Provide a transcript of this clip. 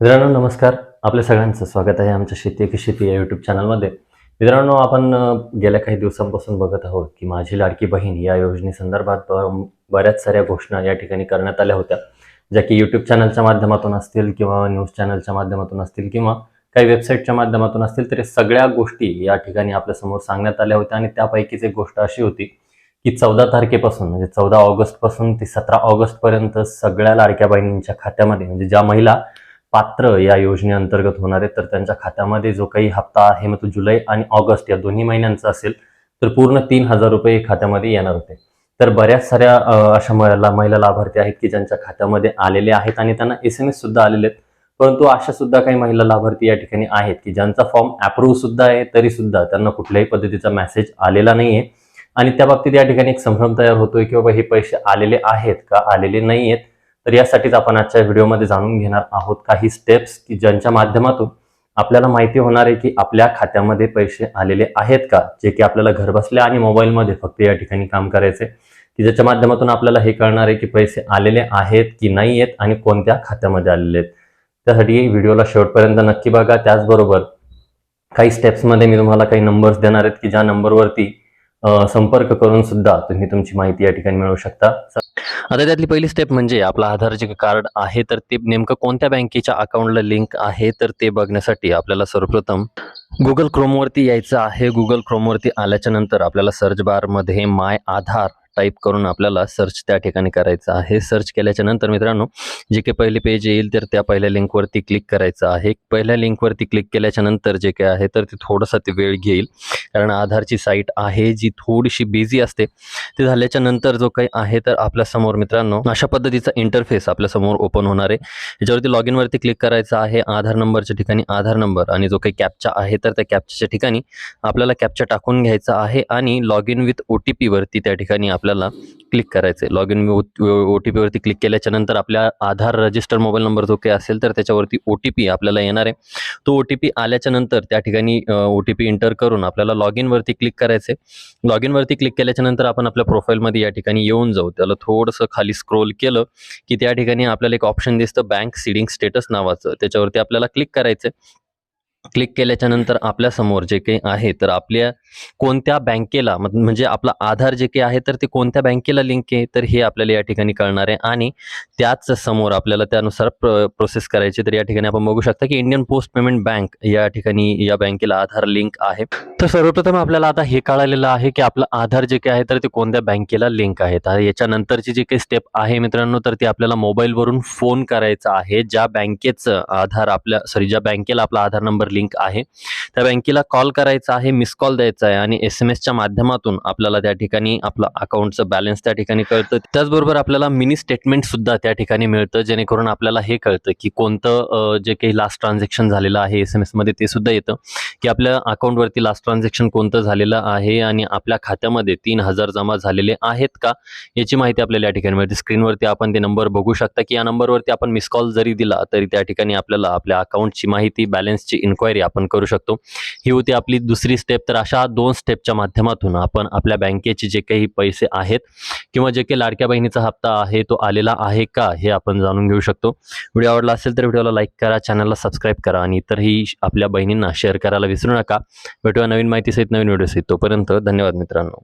मित्रांनो नमस्कार. आपल्या सगळ्यांचं स्वागत आहे आमच्या शेती की शेती या यूट्यूब चॅनलमध्ये मित्रांनो आपण गेल्या काही दिवसांपासून बघत आहोत की माझी लाडकी बहीण या योजनेसंदर्भात बऱ्याच साऱ्या घोषणा या ठिकाणी करण्यात आल्या होत्या. ज्या की यूट्यूब चॅनलच्या माध्यमातून असतील किंवा न्यूज चॅनलच्या माध्यमातून असतील किंवा काही वेबसाईटच्या माध्यमातून असतील तरी सगळ्या गोष्टी या ठिकाणी आपल्यासमोर सांगण्यात आल्या होत्या. आणि त्यापैकीच एक गोष्ट अशी होती की चौदा तारखेपासून म्हणजे चौदा ऑगस्टपासून ते सतरा ऑगस्टपर्यंत सगळ्या लाडक्या बहिणींच्या खात्यामध्ये म्हणजे ज्या महिला पात्र या योजनेअंतर्गत होणार आहेत तर त्यांच्या खात्यामध्ये जो काही हप्ता आहे मग तो जुलै आणि ऑगस्ट या दोन्ही महिन्यांचा असेल तर पूर्ण तीन हजार रुपये खात्यामध्ये येणार होते. तर बऱ्याच साऱ्या अशा महिला महिला लाभार्थी आहेत की ज्यांच्या खात्यामध्ये आलेले आहेत आणि त्यांना एस एम एस सुद्धा आलेले आहेत. परंतु अशा सुद्धा काही महिला लाभार्थी या ठिकाणी आहेत की ज्यांचा फॉर्म अप्रूव्ह सुद्धा आहे तरी सुद्धा त्यांना कुठल्याही पद्धतीचा मेसेज आलेला नाहीये. आणि त्या बाबतीत या ठिकाणी एक संभ्रम तयार होतोय की बाबा हे पैसे आलेले आहेत का आलेले नाही आहेत तर यासाठीच आपण आजच्या व्हिडिओमध्ये जाणून घेणार आहोत काही स्टेप्स की ज्यांच्या माध्यमातून आपल्याला माहिती होणार आहे की आपल्या खात्यामध्ये पैसे आलेले आहेत का? जे की आपल्याला घरबसल्या आणि मोबाईलमध्ये फक्त या ठिकाणी काम करायचे. की ज्याच्या माध्यमातून आपल्याला हे कळणार आहे की पैसे आलेले आहेत की नाही आहेत आणि कोणत्या खात्यामध्ये आलेले आहेत. त्यासाठी व्हिडिओला शेवटपर्यंत नक्की बघा. त्याचबरोबर काही स्टेप्समध्ये मी तुम्हाला काही नंबर्स देणार आहेत की ज्या नंबरवरती संपर्क करून सुद्धा तुम्ही तुमची माहिती या ठिकाणी मिळवू शकता. आता त्यातली पहिली स्टेप म्हणजे आपलं आधार जे कार्ड आहे तर ते नेमकं कोणत्या बँकेच्या अकाउंटला लिंक आहे तर ते बघण्यासाठी आपल्याला सर्वप्रथम गुगल क्रोमवरती यायचं आहे. गुगल क्रोमवरती आल्याच्यानंतर आपल्याला सर्च बारमध्ये माय आधार टाईप करून आपल्याला सर्च त्या ठिकाणी करायचं आहे. सर्च केल्याच्यानंतर मित्रांनो जे काही पहिले पेज येईल तर त्या पहिल्या लिंकवरती क्लिक करायचं आहे. पहिल्या लिंकवरती क्लिक केल्याच्यानंतर जे काही आहे तर ते थोडंसं ते वेळ घेईल. कारण आधारची साईट आहे जी थोडीशी बिझी असते. ते झाल्याच्यानंतर जो काही आहे तर आपल्यासमोर मित्रांनो अशा पद्धतीचा इंटरफेस आपल्यासमोर ओपन होणार आहे. याच्यावरती लॉग इनवरती क्लिक करायचं आहे आधार नंबरच्या ठिकाणी आधार नंबर आणि जो काही कॅपचा आहे तर त्या कॅपच्या ठिकाणी आपल्याला कॅपचा टाकून घ्यायचा आहे आणि log in with O T पीवरती त्या ठिकाणी आपल्याला क्लिक करायचं आहे लॉग इन ओ टी पीवरती क्लिक केल्याच्यानंतर आपल्या आधार रजिस्टर मोबाईल नंबर जो काही असेल तर त्याच्यावरती ओ टी पी आपल्याला येणार आहे. तो ओ टी पी आल्याच्यानंतर त्या ठिकाणी ओ टी पी इंटर करून आपल्याला लॉग इनवरती क्लिक करायचं आहे लॉग इनवरती क्लिक केल्याच्यानंतर आपण आपल्या प्रोफाईलमध्ये या ठिकाणी येऊन जाऊ. त्याला थोडंसं खाली स्क्रोल केलं की त्या ठिकाणी आपल्याला एक ऑप्शन दिसतं बँक सीडिंग स्टेटस नावाचं. त्याच्यावरती आपल्याला क्लिक करायचं क्लिक केल्याच्यानंतर आपल्यासमोर जे काही आहे तर आपल्या कोणत्या बँकेला म्हणजे आपला आधार जे काही आहे तर ते कोणत्या बँकेला लिंक आहे तर हे आपल्याला या ठिकाणी कळणार आहे. आणि त्याच समोर आपल्याला त्यानुसार प्रोसेस करायची तर या ठिकाणी आपण बघू शकता की इंडियन पोस्ट पेमेंट बँक या ठिकाणी या बँकेला आधार लिंक आहे. तर सर्वप्रथम आपल्याला आता हे कळालेलं आहे की आपलं आधार जे काही आहे तर ते कोणत्या बँकेला लिंक आहे तर याच्यानंतरची जी काही स्टेप आहे मित्रांनो तर ती आपल्याला मोबाईलवरून फोन करायचा आहे. ज्या बँकेचं आधार आपल्या सॉरी ज्या बँकेला आपला आधार नंबर लिंक आहे. त्या बँकेला कॉल करायचा आहे मिस कॉल द्यायचा आहे आणि एस एम एसच्या माध्यमातून आपल्याला त्या ठिकाणी आपलं अकाउंटचं बॅलन्स त्या ठिकाणी कळतं. त्याचबरोबर आपल्याला मिनी स्टेटमेंट सुद्धा त्या ठिकाणी मिळतं जेणेकरून आपल्याला हे कळतं की कोणतं जे काही लास्ट ट्रान्झॅक्शन झालेलं आहे एस एम एसमध्ये ते सुद्धा येतं. की आपल्या अकाउंटवरती लास्ट ट्रान्झॅक्शन कोणतं झालेलं आहे आणि आपल्या खात्यामध्ये तीन हजार जमा झालेले आहेत का? याची माहिती आपल्याला या ठिकाणी मिळते. स्क्रीनवरती आपण ते नंबर बघू शकता की या नंबरवरती आपण मिस कॉल जरी दिला तरी त्या ठिकाणी आपल्याला आपल्या अकाउंटची माहिती बॅलन्सची इन्क्वायरी आपण करू शकतो. ही होती आपली दुसरी स्टेप तर अशा दोन स्टेपच्या माध्यमातून आपण आपल्या बँकेचे जे काही पैसे आहेत किंवा जे काही लाडक्या बहिणीचा हप्ता आहे तो आलेला आहे का हे आपण जाणून घेऊ शकतो. व्हिडिओ आवडला असेल तर व्हिडिओला लाईक करा चॅनलला सबस्क्राईब करा आणि इतरही आपल्या बहिणींना शेअर करायला विसरू नका. भेटूया नवीन माहितीसहित नवीन व्हिडिओसहित. तोपर्यंत धन्यवाद मित्रांनो.